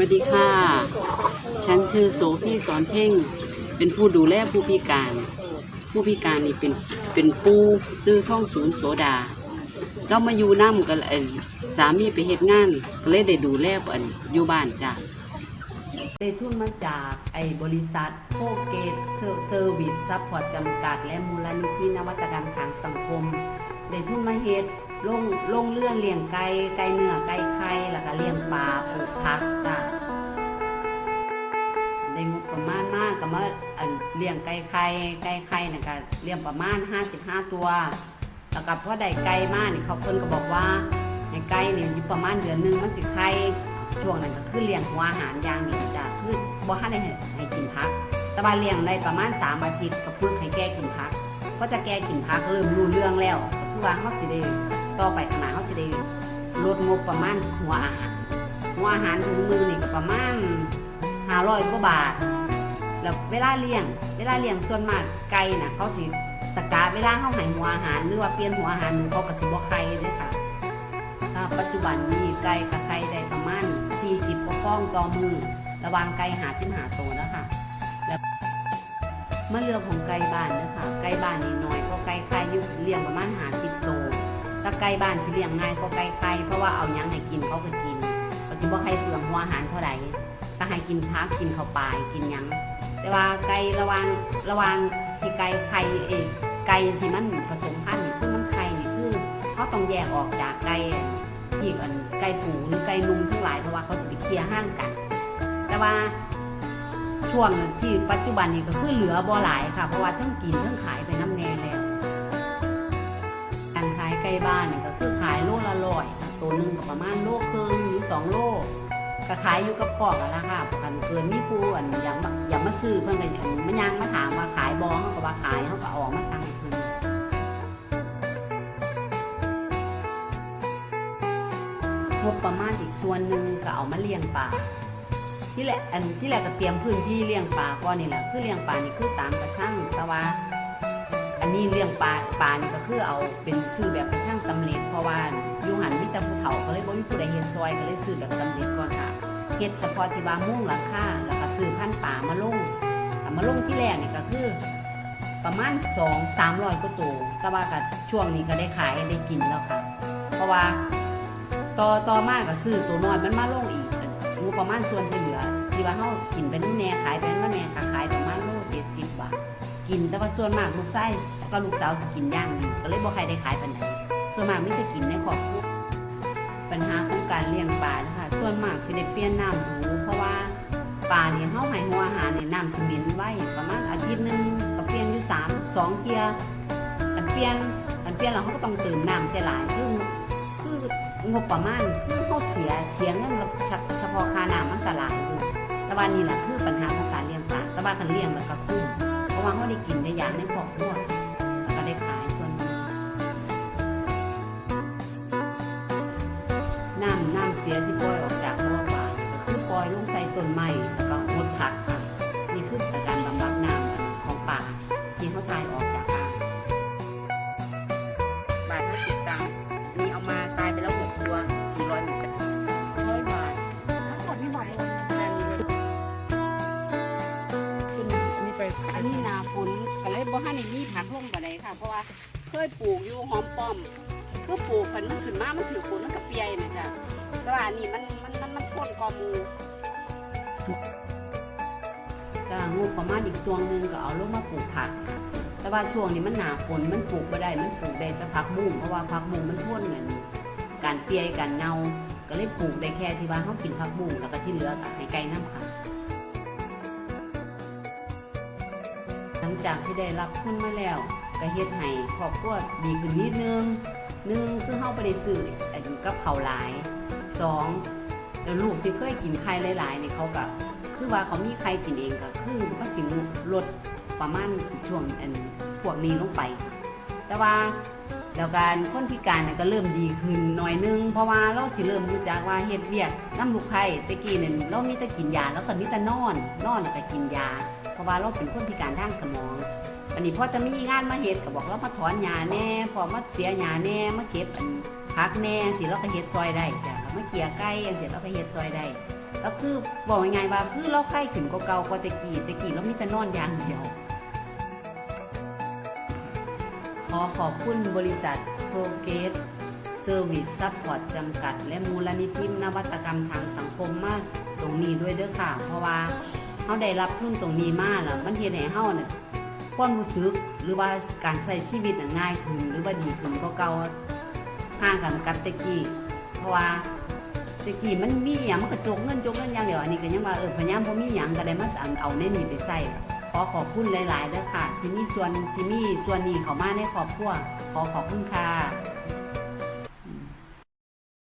สวัสดีค่ะ ฉันชื่อโสพี่สอนเพ่ง เป็นผู้ดูแลผู้พิการ ผู้พิการนี่เป็นเป็นผู้ซื้อท่องศูนย์โสดา เรามาอยู่น้ำกันเอิ่นสามีไปเฮ็ดงานก็เลยได้ดูแลอิ่นอยู่บ้านจ้ะได้ทุนมาจากไอ้บริษัทโคเกตเซอร์วิสซัพพอร์ตจำกัด และมูลนิธินวัตกรรมทางสังคมได้ทุนมาเฮ็ดลงลงเลื่อนเลี้ยงไก่ไก่เนื้อไก่ไข่แล้วก็เลี้ยงปลาปลูกผัก มาณมากก็มาอันเลี้ยงไก่ไข่ไก่ไข่น่ะก็เลี้ยงประมาณ 55 ตัว แล้วก็พอได้ไก่มากนี่เขาเพิ่นก็บอกว่าให้ไก่นี่อยู่ประมาณเดือนหนึงมันสิไข่ช่วงนั้นก็คือเลี้ยงหัวอาหารอย่างนี้จ้ะคือบ่ให้ได้ให้กินพัก แต่ว่าเลี้ยงได้ประมาณ3อาทิตย์ก็ฝึกให้แกกินพักเพราะจะแกกินพักเริ่มรู้เรื่องแล้วคือว่าเขาสิได้ต่อไปขนาดเขาสิได้ลดงบประมาณหัวอาหารหัวอาหารถุงมือนี่ก็ประมาณ500กว่าบาท แล้วเวลาเลี้ยง เวลาเลี้ยงส่วนมากไก่น่ะเขาสิตะกาเวลาเขาให้หัวอาหารหรือว่าเปลี่ยนหัวอาหารเขาก็สิบ่ไข่เด้อค่ะถ้าปัจจุบันนี้ไก่กับไข่ได้ประมาณ 40กว่าฟองต่อมือ ระวางไก่หาสิบหาตัวแล้วค่ะแล้วเมื่อเรืองของไก่บ้านนะคะไก่บ้านนี่น้อยก็ไก่ไข่อยู่เลี้ยงประมาณหาสิบตัวถ้าไก่บ้านสิเลี้ยงง่ายก็ไก่ไข่เพราะว่าเอายังให้กินเขาก็กินก็สิบ่ให้เปลืองหัวอาหารเท่าไหร่ก็ให้กินพักกินข้าวปลายกินยัง แต่ว่าไก่ระวางระวางที่ไก่ไข่เองไก่ที่มันผสมพันธุ์นี่คือมันไข่นี่คือเขาต้องแยกออกจากไก่ที่อันไก่ปูหรือไก่นุ่มทั้งหลายเพราะว่าเขาจะไปเคลียร์ห้างกัน แต่ว่าช่วงที่ปัจจุบันนี้ก็คือเหลือบ่หลายค่ะ เพราะว่าทั้งกินทั้งขายไปน้ำแน่แล้ว การขายไก่บ้านก็คือขายโลละร้อยตัวหนึ่งก็ประมาณโลครึ่งหรือสองโล ก็ขายอยู่กับคอกอะละค่ะกันเกินมีผู้อันอยากมาอยากมาซื้อเพิ่นก็อย่างมันยังมาถามว่าขายบอเขาก็ว่าขายเขาก็ออกมาสั่งให้เพิ่นงบประมาณอีกส่วนหนึ่งก็เอามาเลี้ยงปลาที่แหละอันที่แหละก็เตรียมพื้นที่เลี้ยงปลาก่อนนี่แหละคือเลี้ยงปลานี่คือสามกระช่งแต่ว่าอันนี้เลี้ยงปลาปลานี่ก็คือเอาเป็นซื้อแบบกระช่งสำเร็จเพราะว่าอยู่หันมิตรภูเขาก็เลยบ่มีผู้ใดเฮ็ดซอยก็เลยซื้อแบบสำเร็จก่อน เฮ็ดเฉพาะที่ว่ามุ่งหลังคาแล้วก็ซื้อพันปลามาลงแต่มาลงที่แรกนี่ก็คือ ประมาณ2 300กว่าตัวแต่ว่าก็ช่วงนี้ก็ได้ขายได้กินแล้วค่ะ เพราะว่าต่อต่อมากก็ซื้อตัวน้อยมันมาลงอีกงบประมาณส่วนที่เหลือที่ว่าเฮากินไปนั่นแน่ขายไปนั่นแน่ค่ะขายประมาณโลเจ็ดสิบบาทกินแต่ว่าส่วนมากลูกไส้ก็ลูกสาวสิกินย่างดีก็เลยบ่ใครได้ขายปานใดส่วนมากไม่จะกินในครอบครัวปัญหาของการเลี้ยงปลานะคะ ส่วนมากสิได้เปลี่ยนน้ำดูเพราะว่าปลาเนี่ยเฮาให้หัวอาหารนี่น้ำสิเหม็นไว้ประมาณอาทิตย์นึงก็เปลี่ยนอยู่สามสองเที่ยกันเปลี่ยนกันเปลี่ยนแล้วเขาก็ต้องเติมน้ำใส่หลายคือคืองบประมาณคือเขาเสียเสียเงินเฉเฉพาะค่าน้ำมันก็หลายอยู่แต่ว่านี่แหละคือปัญหาของการเลี้ยงปลาแต่ว่าการเลี้ยงมันก็คุ้มเพราะว่าเขาได้กินได้อย่างในครอบครัวแล้ว ยปลูกอยู่หอมป้อมคือปลูกมันมันขึ้นมามันถือฝนมันก็เปียแม่จ้ะแต่ว่านนี้มันมันมันมันพ่นกอมูก็งบประมาณอีกส่วนหนึ่งก็เอาลงมาปลูกผัก แต่ว่าช่วงนี้มันหนาฝนมันปลูกไม่ได้ มันปลูกได้แต่ผักบุ้งเพราะว่าผักบุ้งมันทนเหมือนการเปียการเน่าก็เลยปลูกได้แค่ที่ว่าเขากินผักบุ้งแล้วก็ที่เหลือก็ให้ไก่น้ำค่ะหลังจากที่ได้รับทุนมาแล้ว ก็เฮ็ดให้ครอบครัวดีขึ้นนิดนึงหนึ่งคือเฮาบ่ได้ซื้อไอ้กับข้าหลายสองแล้วลูกที่เคยกินไข่หลายๆนี่เขาก็คือว่าเขามีไข่กินเองก็คือมันสิลดประมาณช่วงอันพวกนี้ลงไป แต่ว่าแล้วการคนพิการก็เริ่มดีขึ้นหน่อยนึง เพราะว่าเราสิเริ่มรู้จักว่าเฮ็ดเวียกน้ำลูกไผ่ตะกี้เนี่ยเรามีแต่กินยาแล้วก็มีแต่นอน นอนแล้วก็กินยา เพราะว่าเราเป็นคนพิการทางสมอง อันนี้พอจะมีงานมาเฮ็ดก็บอกเรามาถอนหญ้าแน่พอมาเสียหญ้าแน่มาเก็บอันพักแน่สิเราก็เฮ็ดซอยได้จ้ะเรามาเกี่ยไก่จังซี่เราก็เฮ็ดซอยได้แล้วคือบอกยังไงว่าคือเราไข้ขึ้นกว่าเก่ากว่าตะกี้ตะกี้เรามีแต่นอนอย่างเดียวขอขอบคุณบริษัทโปรเกสเซอร์วิสซัพพอร์ตจำกัด และมูลนิธินวัตกรรมทางสังคมมากตรงนี้ด้วยเด้อค่ะ เพราะว่าเขาได้รับทุนตรงนี้มากแล้วมันเฮ็ดให้เฮาเนี่ย ความรู้สึกหรือว่าการใช้ชีวิตน่ะง่ายขึ้นหรือว่าดีขึ้นกว่าเก่าห่างกันกับตะกี้เพราะว่าตะกี้มันมีอย่างมันกระจกเงินจกเงินอย่างเดียวอันนี้ก็ยังว่าเออพยายามบ่มีอย่างก็ได้มาสั่เอาในนี้ไปใส่ขอขอบคุณหลายๆด้อค่ะ ที่มีส่วนที่มีส่วนนี้เข้ามาในครอบครัวขอขอบคุณค่ะ